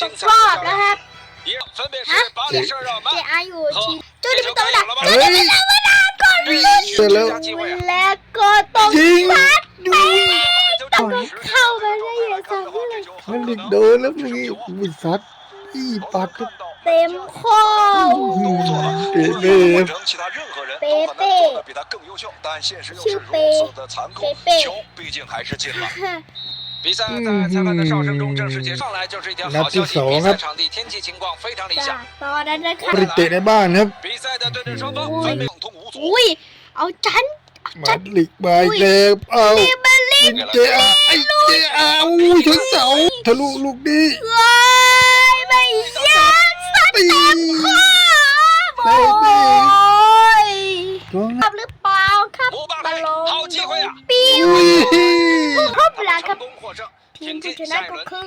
ตกรอบนะครับฮะเจอาอยู่ทีจูดิเป็นตัวดักจูดิเป็นตัวดักก่อนเลยแล้วก็ต้องซัดไปต้องเข้าไปได้ยังซัเลยมันดโดนแล้วนี่มันซัดอีปัดเต็มข้อเปเป้ชื่เปเป 比他更优秀，但现实又是如此的残酷，球毕竟还是进了。比赛在裁判的哨声中正式结束，上来就是一条好消息，比赛场地天气情况非常理 จาก 想， ตอนนั้นนะครั ไม่ บ ได้เตะในบ้านครับ 比赛的对阵双方分别畅通无阻。 อุ้ย เอาจัน มาดลิกบายแกเอา ลิเบอร์ลิ เป็นเจอาไอเจอาอุ้ยชนเสาทะลุลูกนี้ เอ้ 听不天只能过。